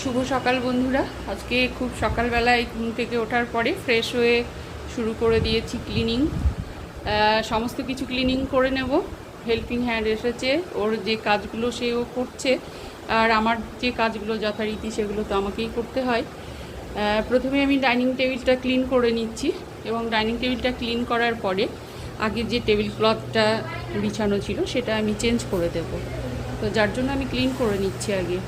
শুভ সকাল বন্ধুরা। আজকে খুব সকালবেলায় ঘুম থেকে ওঠার পরে ফ্রেশ হয়ে শুরু করে দিয়েছি ক্লিনিং সমস্ত কিছু ক্লিনিং করে নেব। হেল্পিং হ্যান্ড এসেছে। ওর যে কাজগুলো সেও করছে। আর আমার যে কাজগুলো যথারীতি সেগুলো তো আমাকেই করতে হয়। প্রথমে আমি ডাইনিং টেবিলটা ক্লিন করে নিচ্ছি এবং ডাইনিং টেবিলটা ক্লিন করার পরে আগে যে টেবিল ক্লথটা বিছানো ছিল সেটা আমি চেঞ্জ করে দেব। তো যার জন্য আমি ক্লিন করে নিচ্ছি আগে।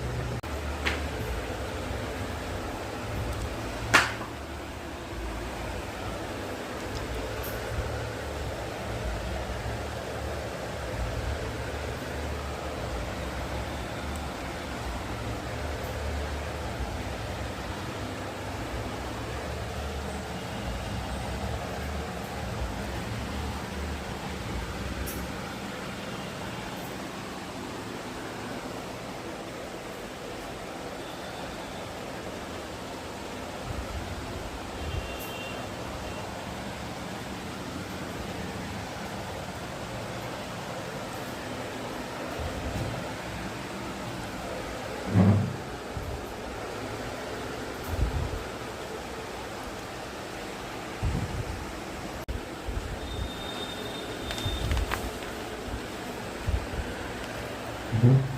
Mm-hmm.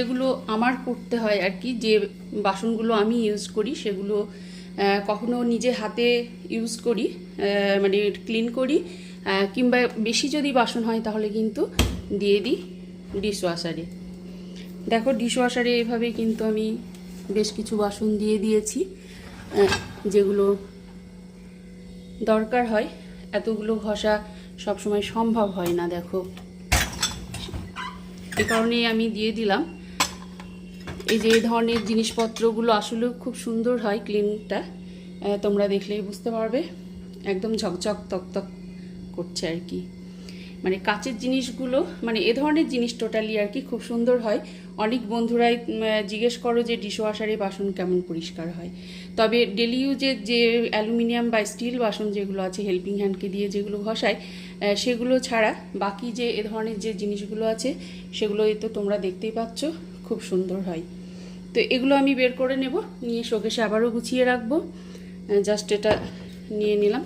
যেগুলো আমার করতে হয় আর কি, যে বাসনগুলো আমি ইউজ করি, সেগুলো কখনো নিজে হাতে ইউজ করি মানে ক্লিন করি কিংবা বেশি যদি বাসন হয় তাহলে কিন্তু দিয়ে দিই ডিশওয়াশারে দেখো ডিশওয়াশারে এভাবে কিন্তু আমি বেশ কিছু বাসন দিয়ে দিয়েছি যেগুলো দরকার হয়। এতগুলো ঘষা সবসময় সম্ভব হয় না, দেখো। এ কারণেই আমি দিয়ে দিলাম। এই যে এই ধরনের জিনিসপত্রগুলো আসলেও খুব সুন্দর হয় ক্লিনটা তোমরা দেখলেই বুঝতে পারবে। একদম ঝকঝক তকতক করছে আর কি। মানে কাচের জিনিসগুলো মানে এ ধরনের জিনিস টোটালি আর কি খুব সুন্দর হয়। অনেক বন্ধুরাই জিজ্ঞেস করো যে ডিশওয়াশারে বাসন কেমন পরিষ্কার হয়। তবে ডেলি ইউজের যে অ্যালুমিনিয়াম বা স্টিল বাসন যেগুলো আছে হেল্পিং হ্যান্ডকে দিয়ে যেগুলো ঘষায় সেগুলো ছাড়া বাকি যে এ ধরনের যে জিনিসগুলো আছে, সেগুলোই তো তোমরা দেখতেই পাচ্ছ, খুব সুন্দর হয়। তো এগুলো আমি বের করে নেব, নিয়ে শোকেশে আবারও গুছিয়ে রাখব। জাস্ট এটা নিয়ে নিলাম।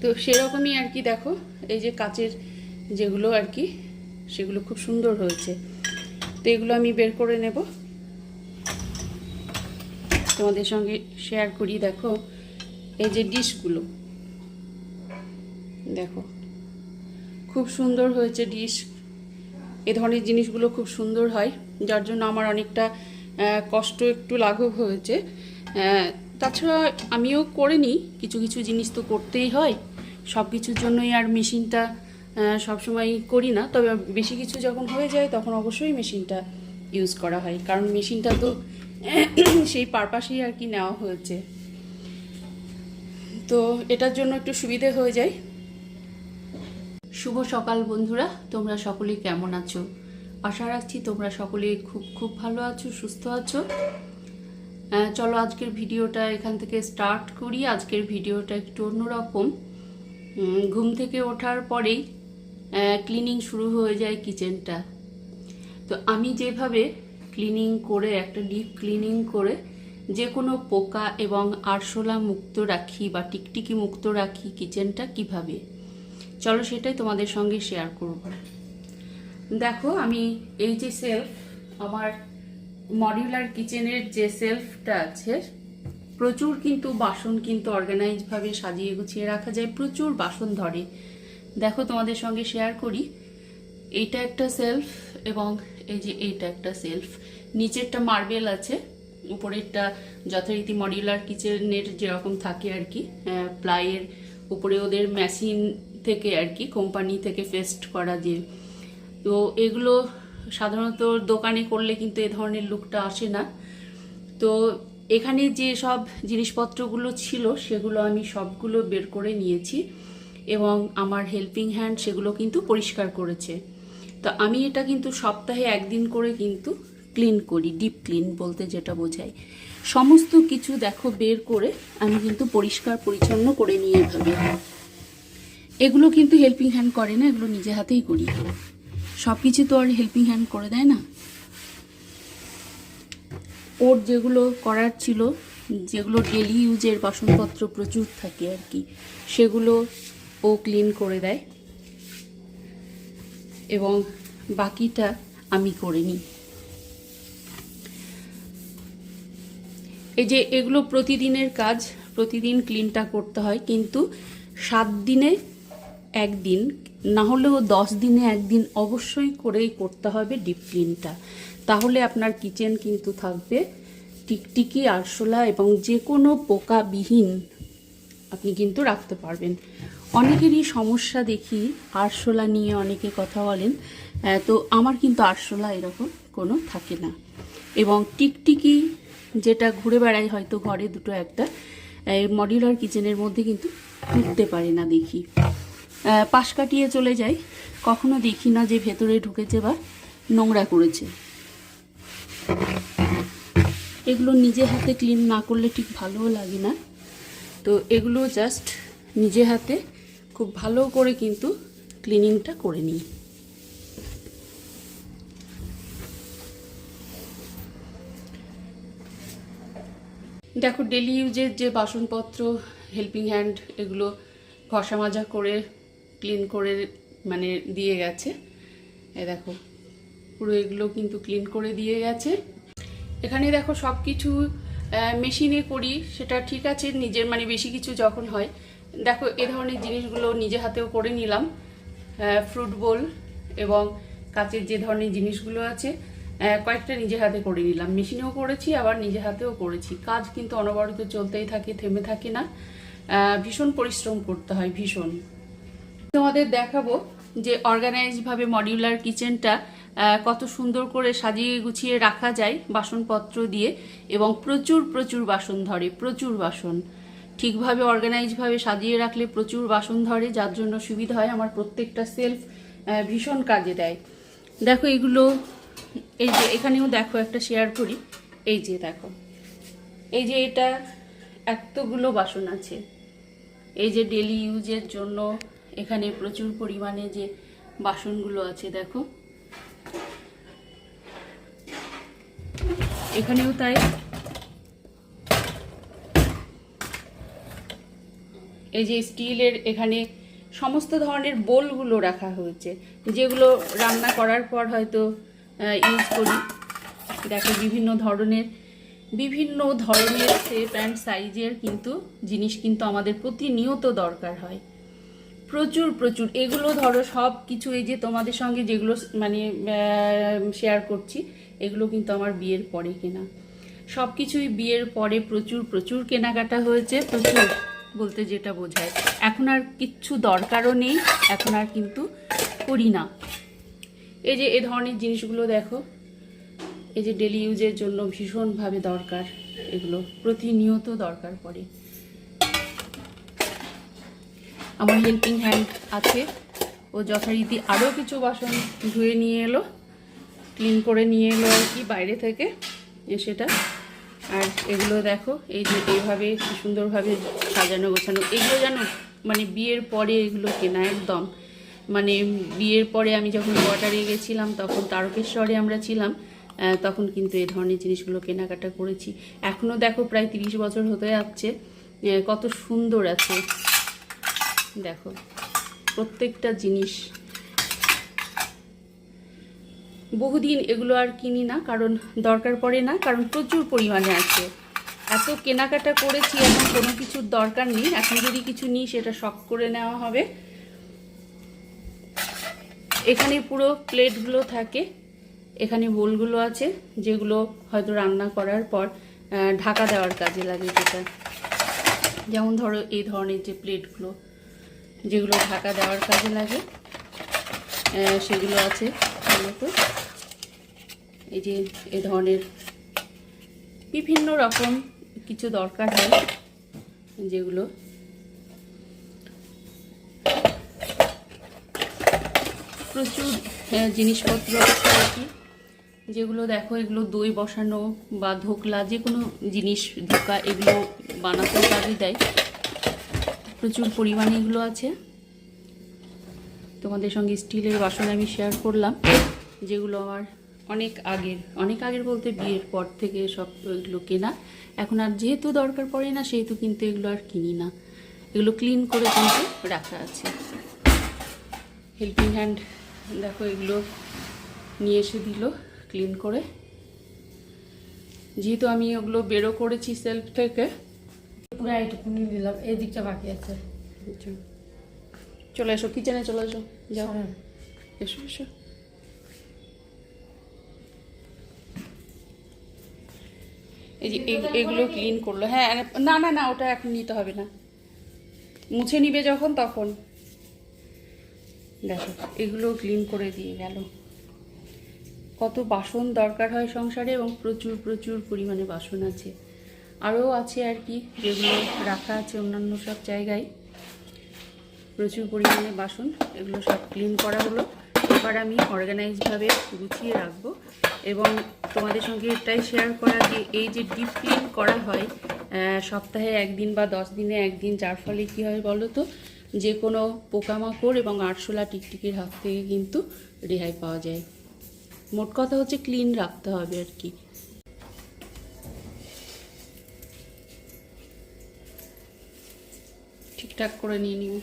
তো সেরকমই আর কি, দেখো, এই যে কাচের যেগুলো আর কি, সেগুলো খুব সুন্দর হয়েছে। তো এগুলো আমি বের করে নেব। তোমাদের সঙ্গে শেয়ার করি, দেখো, এই যে ডিশগুলো। দেখো, খুব সুন্দর হয়েছে ডিশ। এ ধরনের জিনিসগুলো খুব সুন্দর হয়। যার জন্য আমার অনেকটা কষ্ট একটু লাঘব হয়েছে। তাছাড়া আমিও করে নিই, কিছু কিছু জিনিস তো করতেই হয়। সব কিছুর জন্যই আর মেশিনটা সবসময় করি না। তবে বেশি কিছু যখন হয়ে যায়, তখন অবশ্যই মেশিনটা ইউজ করা হয়। কারণ মেশিনটা তো সেই পারপাসেই আর কি নেওয়া হয়েছে। তো এটার জন্য একটু সুবিধে হয়ে যায়। শুভ সকাল বন্ধুরা, তোমরা সকলে কেমন আছো? আশা রাখছি তোমরা সকলে খুব খুব ভালো আছো, সুস্থ আছো। চলো আজকের ভিডিওটা এখান থেকে স্টার্ট করি। আজকের ভিডিওটা একটু অন্যরকম। ঘুম থেকে ওঠার পরেই ক্লিনিং শুরু হয়ে যায় কিচেনটা তো আমি যেভাবে ক্লিনিং করে, একটা ডিপ ক্লিনিং করে, যে কোনো পোকা এবং আরশোলা মুক্ত রাখি বা টিকটিকি মুক্ত রাখি কিচেনটা কীভাবে? চলো সেটাই তোমাদের সঙ্গে শেয়ার করব। দেখো, আমি এই যে সেলফ আমার মডিউলার কিচেনের যে সেলফটা আছে, প্রচুর কিন্তু বাসন কিন্তু অর্গানাইজভাবে সাজিয়ে গুছিয়ে রাখা যায়, প্রচুর বাসন ধরে। দেখো, তোমাদের সঙ্গে শেয়ার করি। এইটা একটা সেলফ এবং এই যে এইটা একটা সেলফ নিচেরটা মার্বেল আছে, উপরেরটা যথারীতি মডিউলার কিচেনের যেরকম থাকে আর কি প্লাইয়ের উপরে ওদের মেশিন থেকে আর কি কোম্পানি থেকে ফেস্ট করা যে তো এগুলো সাধারণত দোকানে করলে কিন্তু এ ধরনের লুকটা আসে না। তো এখানে যে সব জিনিসপত্রগুলো ছিল, সেগুলো আমি সবগুলো বের করে নিয়েছি এবং আমার হেল্পিং হ্যান্ড সেগুলো কিন্তু পরিষ্কার করেছে। তো আমি এটা কিন্তু সপ্তাহে একদিন করে কিন্তু ক্লিন করি ডিপ ক্লিন বলতে যেটা বোঝায়। সমস্ত কিছু দেখো বের করে আমি কিন্তু পরিষ্কার পরিচ্ছন্ন করে নিয়ে এভাবে। এগুলো কিন্তু হেল্পিং হ্যান্ড করে না, এগুলো নিজে হাতেই করি। সব কিছু তো আর হেল্পিং হ্যান্ড করে দেয় না। ওর যেগুলো করার ছিল, যেগুলো ডেলি ইউজের বাসনপত্র প্রচুর থাকে আর কি, সেগুলো ও ক্লিন করে দেয়। এবং বাকিটা আমি করে নিই। এই যে এগুলো প্রতিদিনের কাজ, প্রতিদিন ক্লিনটা করতে হয়, কিন্তু সাত দিনে একদিন না হলেও দশ দিনে একদিন অবশ্যই করেই করতে হবে ডিপ ক্লিনটা তাহলে আপনার কিচেন কিন্তু থাকবে টিকটিকি, আরশোলা এবং যে কোনো পোকাবিহীন আপনি কিন্তু রাখতে পারবেন। অনেকেরই সমস্যা দেখি আরশোলা নিয়ে অনেকে কথা বলেন তো আমার কিন্তু আরশোলা এরকম কোনো থাকে না। এবং টিকটিকি যেটা ঘুরে বেড়ায় হয়তো ঘরে দুটো একটা মডিউলার কিচেনের মধ্যে কিন্তু ঢুকতে পারে না দেখি। পাশ কাটিয়ে চলে যায় কখনো দেখি না যে ভেতরে ঢুকেছে বা নোংরা করেছে। এগুলো নিজে হাতে ক্লিন না করলে ঠিক ভালোও লাগে না। তো এগুলো জাস্ট নিজে হাতে খুব ভালো করে কিন্তু ক্লিনিংটা করে নিই। দেখো ডেলি ইউজের যে বাসনপত্র হেল্পিং হ্যান্ড এগুলো ঘষা মাজা করে ক্লিন করে মানে দিয়ে গেছে। এ দেখো, পুরো এগুলো কিন্তু ক্লিন করে দিয়ে গেছে। এখানে দেখো সব কিছু মেশিনে করি, সেটা ঠিক আছে, নিজের মানে বেশি কিছু যখন হয়। দেখো, এ ধরনের জিনিসগুলো নিজে হাতেও করে নিলাম। ফ্রুট বোল এবং কাচের যে ধরনের জিনিসগুলো আছে কয়েকটা নিজে হাতে করে নিলাম। মেশিনেও করেছি, আবার নিজে হাতেও করেছি। কাজ কিন্তু অনবরত চলতেই থাকে, থেমে থাকে না। ভীষণ পরিশ্রম করতে হয়, ভীষণ। তোমাদের দেখাবো যে অর্গানাইজভাবে মডিউলার কিচেনটা কত সুন্দর করে সাজিয়ে গুছিয়ে রাখা যায় বাসনপত্র দিয়ে এবং প্রচুর প্রচুর বাসন ধরে, প্রচুর বাসন। ঠিকভাবে অর্গানাইজভাবে সাজিয়ে রাখলে প্রচুর বাসন ধরে, যার জন্য সুবিধা হয়, আমার প্রত্যেকটা সেলফ ভীষণ কাজে দেয়। দেখো এগুলো, এই যে এখানেও দেখো একটা শেয়ার করি। এই যে দেখো, এই যে এটা এতগুলো বাসন আছে। এই যে ডেলি ইউজের জন্য এখানে প্রচুর পরিমাণে যে বাসনগুলো আছে, দেখো। এখানেও তাই। এই যে স্টিলের এখানে সমস্ত ধরনের বোলগুলো রাখা হয়েছে, যেগুলো রান্না করার পর হয়তো ইউজ করি। দেখো, বিভিন্ন ধরনের বিভিন্ন ধরনের শেপ অ্যান্ড সাইজের কিন্তু জিনিস কিন্তু আমাদের প্রতিনিয়ত দরকার হয়। প্রচুর প্রচুর। এগুলো ধরো সব কিছু এই যে তোমাদের সঙ্গে যেগুলো মানে শেয়ার করছি, এগুলো কিন্তু আমার বিয়ের পরে কেনা। সব কিছুই বিয়ের পরে প্রচুর প্রচুর কেনাকাটা হয়েছে, প্রচুর বলতে যেটা বোঝায়। এখন আর কিচ্ছু দরকারও নেই, এখন আর কিন্তু করি না। এই যে এ ধরনের জিনিসগুলো দেখো, এই যে ডেলি ইউজের জন্য ভীষণভাবে দরকার এগুলো, প্রতিনিয়ত দরকার পড়ে। আমার হেল্পিং হ্যান্ড আছে। ও যথারীতি আরও কিছু বাসন ধুয়ে নিয়ে এলো, ক্লিন করে নিয়ে এলো আর কি বাইরে থেকে সেটা। আর এগুলো দেখো, এই যে এইভাবে সুন্দরভাবে সাজানো গোছানো। এগুলো জানো মানে বিয়ের পরে এগুলো কেনা একদম। মানে বিয়ের পরে আমি যখন কোয়ার্টারে গেছিলাম, তখন তারকেশ্বরে আমরা ছিলাম তখন কিন্তু এই ধরনের জিনিসগুলো কেনাকাটা করেছি। এখনও দেখো প্রায় তিরিশ বছর হতে যাচ্ছে কত সুন্দর আছে। দেখো, প্রত্যেকটা জিনিস। বহুদিন এগুলো আর কিনি না, কারণ দরকার পড়ে না, কারণ প্রচুর পরিমাণে আছে। এত কেনাকাটা করেছি, এখন কোনো কিছুর দরকার নেই। এখন যদি কিছু নিই, সেটা শখ করে নেওয়া হবে। এখানে পুরো প্লেটগুলো থাকে, এখানে বোলগুলো আছে, যেগুলো হয়তো রান্না করার পর ঢাকা দেওয়ার কাজে লাগে যেটা। যেমন ধরো, এই ধরনের যে প্লেটগুলো। যেগুলো ঢাকা দেওয়ার কাজে লাগে সেগুলো আছে মূলত এই যে এ ধরনের বিভিন্ন রকম কিছু দরকার হয় যেগুলো। প্রচুর জিনিসপত্র আছে আর কি। যেগুলো দেখো, এগুলো দই বসানো বা ধোকলা যে কোনো জিনিস ধোকা, এগুলো বানাতে কাজে দেয়। প্রচুর পরিমাণে এগুলো আছে। তোমাদের সঙ্গে স্টিলের বাসন আমি শেয়ার করলাম, যেগুলো আমার অনেক আগের অনেক আগের বলতে বিয়ের পর থেকে সব এগুলো কেনা। এখন আর যেহেতু দরকার পড়ে না, সেহেতু কিন্তু এগুলো আর কিনি না। এগুলো ক্লিন করে কিন্তু রাখা আছে। হেল্পিং হ্যান্ড দেখো এগুলো নিয়ে এসে দিল ক্লিন করে। যেহেতু আমি ওগুলো বেরো করেছি সেলফ থেকে পুরো এইটুকুনি দিলাম এই দিকটা বাকি আছে। চলে এসো কিচেনে চলে এসো যাও। এসো এসো। এই যে এগুলো ক্লিন করল। হ্যাঁ না না না ওটা এখন নিতে হবে না। মুছে নিবে যখন তখন। দেখো এগুলো ক্লিন করে দিয়ে গেল। কত বাসন দরকার হয় সংসারে এবং প্রচুর প্রচুর পরিমাণে বাসন আছে। আরও আছে আর কি, যেগুলো রাখা আছে অন্যান্য সব জায়গায়। প্রচুর পরিমাণে বাসন, এগুলো সব ক্লিন করা হলো। এবার আমি অর্গানাইজভাবে গুছিয়ে রাখব এবং তোমাদের সঙ্গে এটাই শেয়ার করা যে এই যে ডিপ ক্লিন করা হয় সপ্তাহে একদিন বা দশ দিনে একদিন, যার ফলে কী হয় বলো তো? যে কোনো পোকামাকড় এবং আরশোলা টিকটিকির হাত থেকে কিন্তু রেহাই পাওয়া যায়। মোট কথা হচ্ছে ক্লিন রাখতে হবে আর কি। ঠিকঠাক করে নিয়ে নিও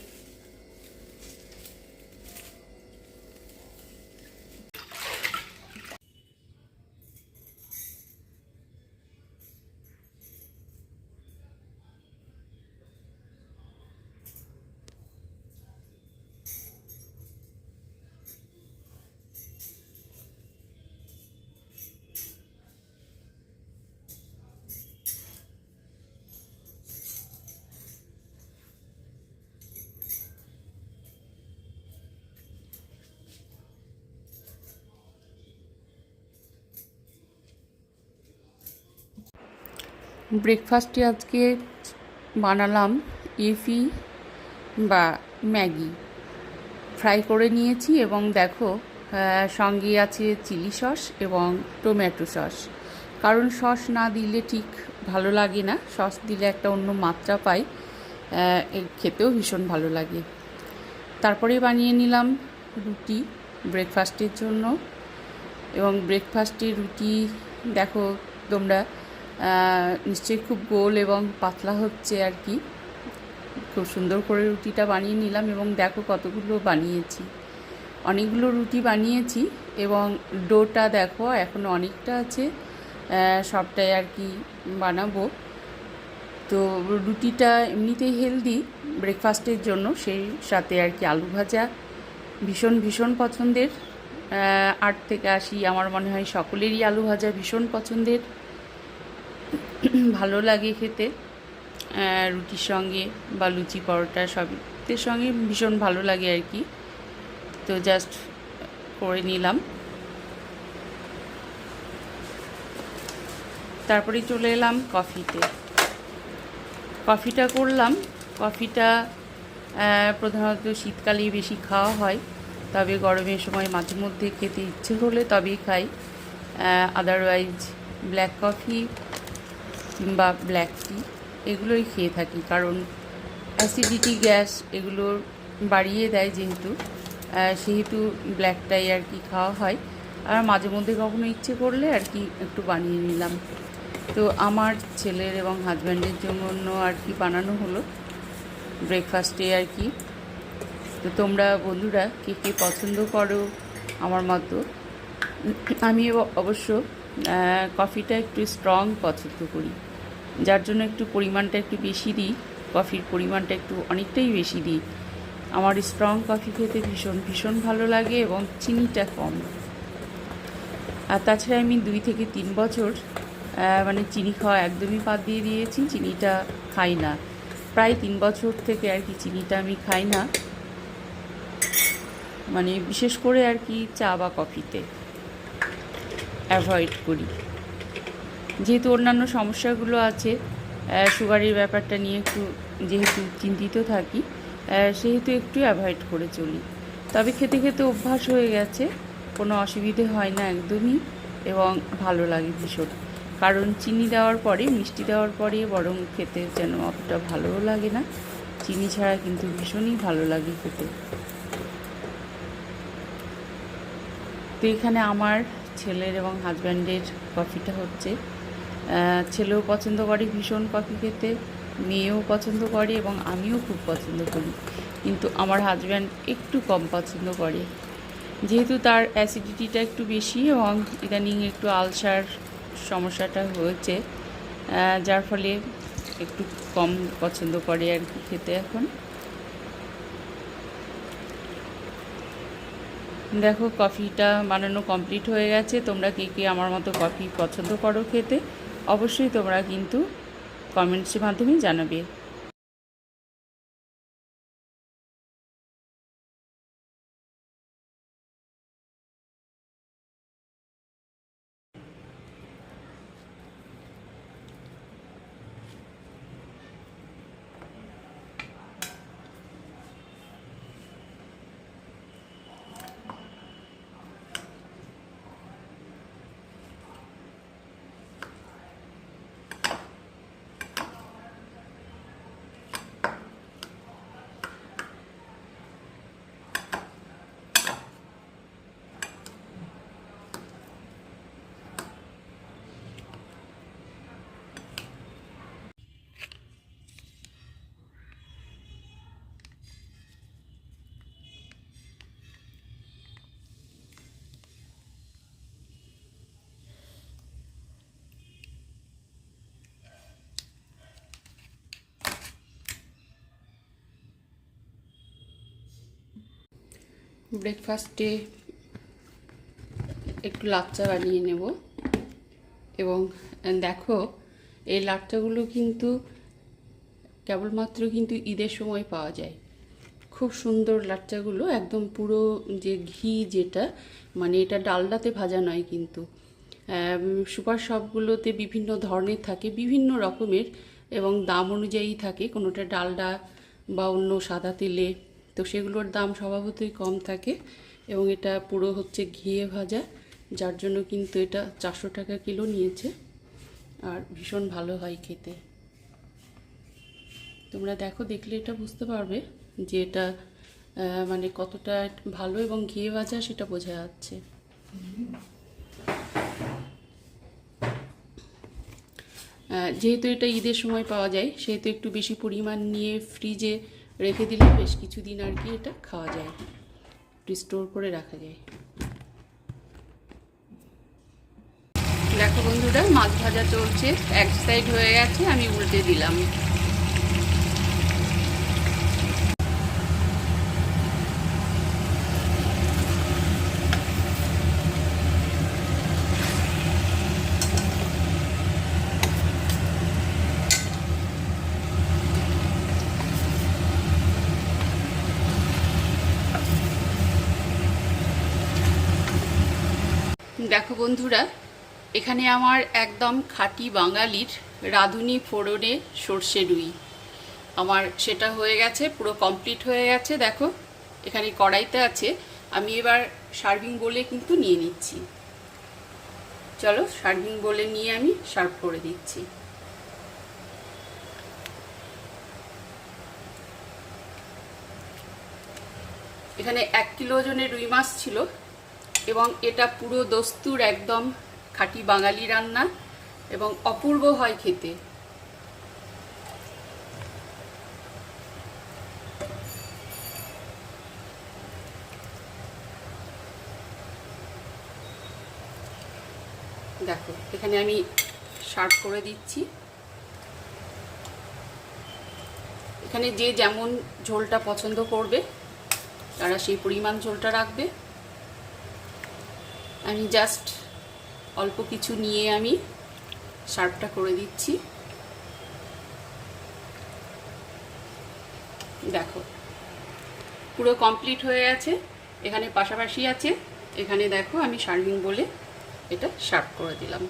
ব্রেকফাস্টে আজকে বানালাম ইফি বা ম্যাগি। ফ্রাই করে নিয়েছি এবং দেখো সঙ্গে আছে চিলি সস এবং টমেটো সস। কারণ সস না দিলে ঠিক ভালো লাগে না। সস দিলে একটা অন্য মাত্রা পাই খেতেও ভীষণ ভালো লাগে। তারপরে বানিয়ে নিলাম রুটি ব্রেকফাস্টের জন্য। এবং ব্রেকফাস্টে রুটি, দেখো, তোমরা নিশ্চয়ই খুব গোল এবং পাতলা হচ্ছে আর কি। খুব সুন্দর করে রুটিটা বানিয়ে নিলাম এবং দেখো কতগুলো বানিয়েছি। অনেকগুলো রুটি বানিয়েছি এবং ডোটা দেখো এখনও অনেকটা আছে সবটাই আর কি বানাবো। তো রুটিটা এমনিতেই হেলদি ব্রেকফাস্টের জন্য, সেই সাথে আর কি আলু ভাজা ভীষণ ভীষণ পছন্দের। আট থেকে আশি আমার মনে হয় সকলেরই আলু ভাজা ভীষণ পছন্দের। ভালো লাগে খেতে। রুটির সঙ্গে বা লুচি, পরোটা সবের সঙ্গে ভীষণ ভালো লাগে আর কি। তো জাস্ট করে নিলাম। তারপরে চলে এলাম কফিতে কফিটা করলাম। কফিটা প্রধানত শীতকালেই বেশি খাওয়া হয়। তবে গরমের সময় মাঝে মধ্যে খেতে ইচ্ছে হলে তবেই খাই। আদারওয়াইজ ব্ল্যাক কফি কিংবা ব্ল্যাক টি এগুলোই খেয়ে থাকি। কারণ অ্যাসিডিটি গ্যাস এগুলো বাড়িয়ে দেয় যেহেতু সেহেতু ব্ল্যাকটাই আর কি খাওয়া হয়। আর মাঝে মধ্যে কখনো ইচ্ছে করলে আর কি একটু বানিয়ে নিলাম। তো আমার ছেলের এবং হাজব্যান্ডের জন্য আর কি বানানো হলো ব্রেকফাস্টে আর কি। তো তোমরা বন্ধুরা কে কে পছন্দ করো আমার মতো, আমি অবশ্য কফিটা একটু স্ট্রং পছন্দ করি। যার জন্য একটু পরিমাণটা একটু বেশি দিই কফির পরিমাণটা একটু অনেকটাই বেশি দিই। আমার স্ট্রং কফি খেতে ভীষণ ভীষণ ভালো লাগে এবং চিনিটা কম। আর তাছাড়া আমি দুই থেকে তিন বছর মানে চিনি খাওয়া একদমই বাদ দিয়ে দিয়েছি, চিনিটা খাই না। প্রায় তিন বছর থেকে আর কি চিনিটা আমি খাই না। মানে বিশেষ করে আর কি চা বা কফিতে অ্যাভয়েড করি। যেহেতু অন্যান্য সমস্যাগুলো আছে সুগারের ব্যাপারটা নিয়ে একটু যেহেতু চিন্তিত থাকি সেহেতু একটু অ্যাভয়েড করে চলি। তবে খেতে খেতে অভ্যাস হয়ে গেছে, কোনো অসুবিধে হয় না একদমই এবং ভালো লাগে ভীষণ। কারণ চিনি দেওয়ার পরে, মিষ্টি দেওয়ার পরে বরং খেতে যেন অতটা ভালোও লাগে না, চিনি ছাড়া কিন্তু ভীষণই ভালো লাগে খেতে। তো এখানে আমার ছেলের এবং হাজব্যান্ডের কফিটা হচ্ছে। ছেলেও পছন্দ করে, ভীষণ কফি খেতে। মেয়েও পছন্দ করে এবং আমিও খুব পছন্দ করি। কিন্তু আমার হাজব্যান্ড একটু কম পছন্দ করে। যেহেতু তার অ্যাসিডিটিটা একটু বেশি এবং ইদানিং একটু আলসার সমস্যাটা হয়েছে যার ফলে একটু কম পছন্দ করে আর কি খেতে এখন। দেখো কফিটা বানানো কমপ্লিট হয়ে গেছে। তোমরা কী কী আমার মতো কফি পছন্দ করো খেতে? অবশ্যই তোমরা কিন্তু কমেন্টসের মাধ্যমে জানাবে। ব্রেকফাস্টে একটু লাচ্চা বানিয়ে নেব। এবং দেখো, এই লাচ্চাগুলো কিন্তু কেবলমাত্র কিন্তু ঈদের সময় পাওয়া যায়। খুব সুন্দর লাচ্চাগুলো, একদম পুরো যে ঘি যেটা মানে এটা ডালডাতে ভাজা নয় কিন্তু। সুপার শপগুলোতে বিভিন্ন ধরনের থাকে, বিভিন্ন রকমের এবং দাম অনুযায়ী থাকে। কোনোটা ডালডা বা অন্য সাদা তেলে তো সেগুলোর দাম স্বভাবতই কম থাকে এবং এটা পুরো হচ্ছে ঘিয়ে ভাজা, যার জন্য কিন্তু এটা চারশো টাকা কিলো নিয়েছে আর ভীষণ ভালো হয় খেতে। তোমরা দেখো, দেখলে এটা বুঝতে পারবে যে এটা মানে কতটা ভালো এবং ঘিয়ে ভাজা সেটা বোঝা যাচ্ছে। যেহেতু এটা ঈদের সময় পাওয়া যায়, সেহেতু একটু বেশি পরিমাণ নিয়ে ফ্রিজে রেখে দিলে বেশ কিছুদিন আর কি এটা খাওয়া যায় একটু স্টোর করে রাখা যায়। দেখো বন্ধুরা, মাছ ভাজা চলছে, এক সাইড হয়ে গেছে, আমি উল্টে দিলাম। দেখো বন্ধুরা, এখানে আমার একদম খাঁটি বাঙালির রাঁধুনি ফোড়নে সর্ষে রুই। আমার সেটা হয়ে গেছে, পুরো কমপ্লিট হয়ে গেছে, দেখো। এখানে কড়াইতে আছে, আমি এবার সার্ভিং বলে কিন্তু নিয়ে নিচ্ছি। চলো সার্ভিং বলে নিয়ে আমি সার্ভ করে দিচ্ছি। এখানে এক কিলো ওজনের রুই মাছ ছিল। এবং এটা পুরো দস্তুর একদম খাঁটি বাঙালি রান্না এবং অপূর্ব হয় খেতে। দেখো, এখানে আমি সার্ভ করে দিচ্ছি। এখানে যে যেমন ঝোলটা পছন্দ করবে, তারা সেই পরিমাণ ঝোলটা রাখবে। আমি জাস্ট অল্প কিছু নিয়ে আমি সার্ভটা করে দিচ্ছি। দেখো, পুরো কমপ্লিট হয়ে আছে এখানে পাশাপাশি আছে। এখানে দেখো আমি সার্ভিং বলে এটা সার্ভ করে দিলাম।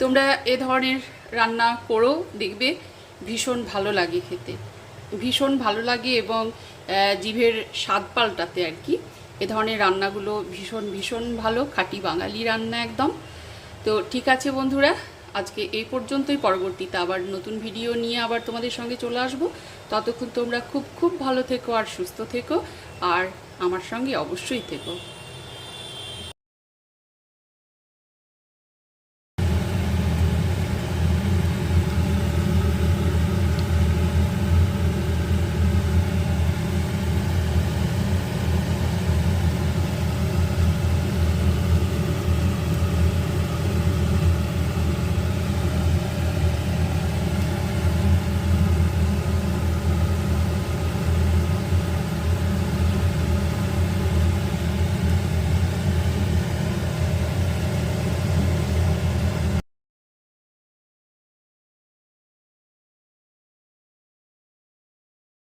তোমরা এ ধরনের রান্না করো, দেখবে ভীষণ ভালো লাগে খেতে। ভীষণ ভালো লাগে এবং জিভের স্বাদ পাল্টাতে আর কি। এ ধরনের রান্নাগুলো ভীষণ ভীষণ ভালো। খাঁটি বাঙালি রান্না একদম। তো ঠিক আছে বন্ধুরা, আজকে এই পর্যন্তই। পরবর্তীতে আবার নতুন ভিডিও নিয়ে আবার তোমাদের সঙ্গে চলে আসব। ততক্ষণ তোমরা খুব খুব ভালো থেকো আর সুস্থ থেকো। আর আমার সঙ্গে অবশ্যই থেকো।